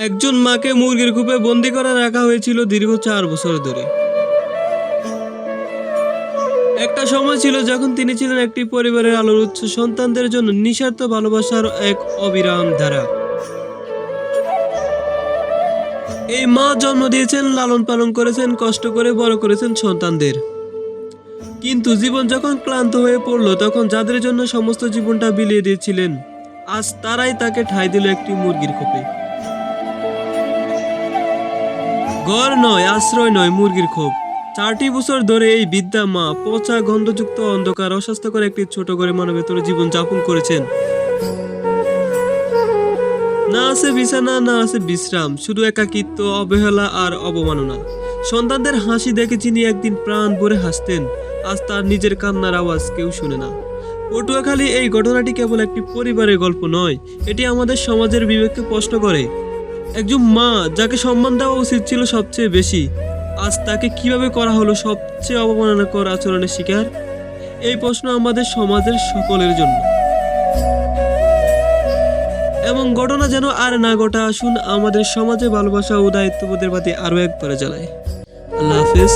একজন মাকে মুরগির কূপে বন্দি করে রাখা হয়েছিল দীর্ঘ চার বছর ধরে। একটা সময় ছিল যখন তিনি ছিলেন একটি পরিবারের আলোর উৎস, সন্তানদের জন্য নিঃস্বার্থ ভালোবাসার এক অবিরাম ধারা। এই মা জন্ম দিয়েছেন, লালন পালন করেছেন, কষ্ট করে বড় করেছেন সন্তানদের। কিন্তু জীবন যখন ক্লান্ত হয়ে পড়ল, তখন যাদের জন্য সমস্ত জীবনটা বিলিয়ে দিয়েছিলেন, আজ তারাই তাকে ঠাঁই দিল একটি মুরগির খোপে। ঘর নয়, আশ্রয় নয় মুরগির খোপ। চারটি বছর ধরে এই বিদ্যা মা পচা গন্ধযুক্ত অন্ধকার অস্বাস্থ্যকর একটি ছোট ঘরে মানব ভেতরে জীবন যাপন করেছেন। না আছে বিছানা, না আছে বিশ্রাম, শুধু একাকিত্ব, অবহেলা আর অবমাননা। সন্তানদের হাসি দেখে যিনি একদিন প্রাণ ভরে হাসতেন, আজ তার নিজের কান্নার আওয়াজ কেউ শুনে না। পটুয়াখালী এই ঘটনাটি কেবল একটি পরিবারের গল্প নয়, এটি আমাদের সমাজের বিবেককে প্রশ্ন করে। একজন মা যাকে সম্মান দেওয়া উচিত ছিল সবচেয়ে বেশি, আজ তাকে কীভাবে করা হলো সবচেয়ে অবমাননাকর আচরণের শিকার? এই প্রশ্ন আমাদের সমাজের সকলের জন্য। এবং ঘটনা যেন আর না ঘটা, আসুন আমাদের সমাজে ভালোবাসা ও দায়িত্ববোধের প্রতি আরও একবারে জ্বালায় আল্লাহ হাফিজ।